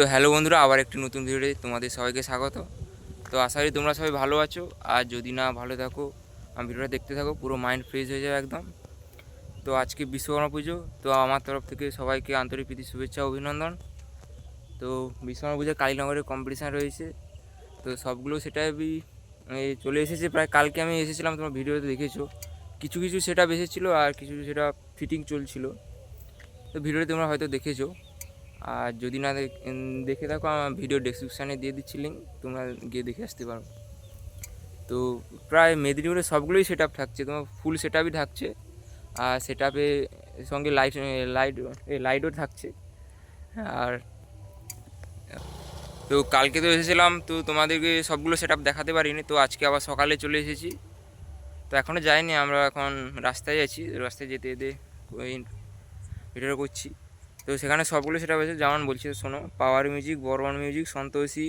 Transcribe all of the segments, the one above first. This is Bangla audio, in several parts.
তো হ্যালো বন্ধুরা, আবার একটি নতুন ভিডিওতে তোমাদের সবাইকে স্বাগত। তো আশা করি তোমরা সবাই ভালো আছো, আর যদি না ভালো থাকো আমি ভিডিওটা দেখতে থাকো, পুরো মাইন্ড ফ্রেশ হয়ে যাবে একদম। তো আজকে বিশ্বকর্মা পুজো, তো আমার তরফ থেকে সবাইকে আন্তরিক প্রীতি, শুভেচ্ছা, অভিনন্দন। তো বিশ্বকর্মা পুজো কালীনগরে কম্পিটিশান রয়েছে, তো সবগুলো সেটাই চলে এসেছে। প্রায় কালকে আমি এসেছিলাম, তোমার ভিডিওতে দেখেছ। কিছু কিছু সেটা এসেছিল, আর কিছু কিছু সেটা ফিটিং চলছিল। তো ভিডিওতে তোমরা হয়তো দেখেছ। আর যদি না দেখ- থাকো, আমার ভিডিও ডেসক্রিপশানে দিয়ে দিচ্ছি লিঙ্ক তোমরা গিয়ে দেখে আসতে পারো। তো প্রায় মেদিনীপুরে সবগুলোই সেট আপ থাকছে, তোমার ফুল সেট আপই থাকছে। আর সেট আপে সঙ্গে লাইট লাইট লাইটও থাকছে। আর, তো কালকে তো এসেছিলাম, তো তোমাদেরকে সবগুলো সেট আপ দেখাতে পারিনি, তো আজকে আবার সকালে চলে এসেছি। তো এখনও যাইনি, আমরা এখন রাস্তায় আছি, রাস্তায় যেতে যেতে ওই ভিডিওটা করছি। তো সেখানে সবগুলো সেটা হয়েছে। যেমন বলছি শোনো power music Barman music Santoshi,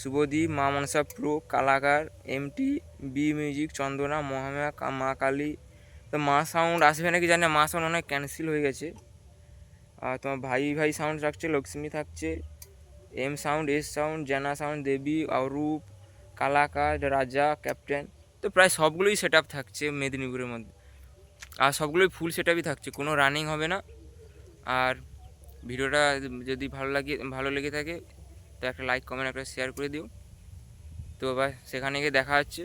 Subhadip, Maa Manasa pro Kalakar MT B music Chandana Mahamaya Maa Kali. তো মা সাউন্ড আসবে নাকি জানি মা সাউন্ড অনেক ক্যান্সেল হয়ে গেছে। আর তোমার ভাই ভাই সাউন্ড থাকছে, লক্ষ্মী থাকছে। M sound S sound Jana sound Debi, Arup, Kalakar, Raja captain তো প্রায় সবগুলোই সেট আপ থাকছে মেদিনীপুরের মধ্যে। আর সবগুলোই ফুল সেট থাকছে, কোনো রানিং হবে না। আর ভিডিওটা যদি ভালো লাগে, ভালো লেগে থাকে, তো একটা লাইক কমেন্ট একটা শেয়ার করে দিও। তো এবার সেখানে গিয়ে দেখা হচ্ছে।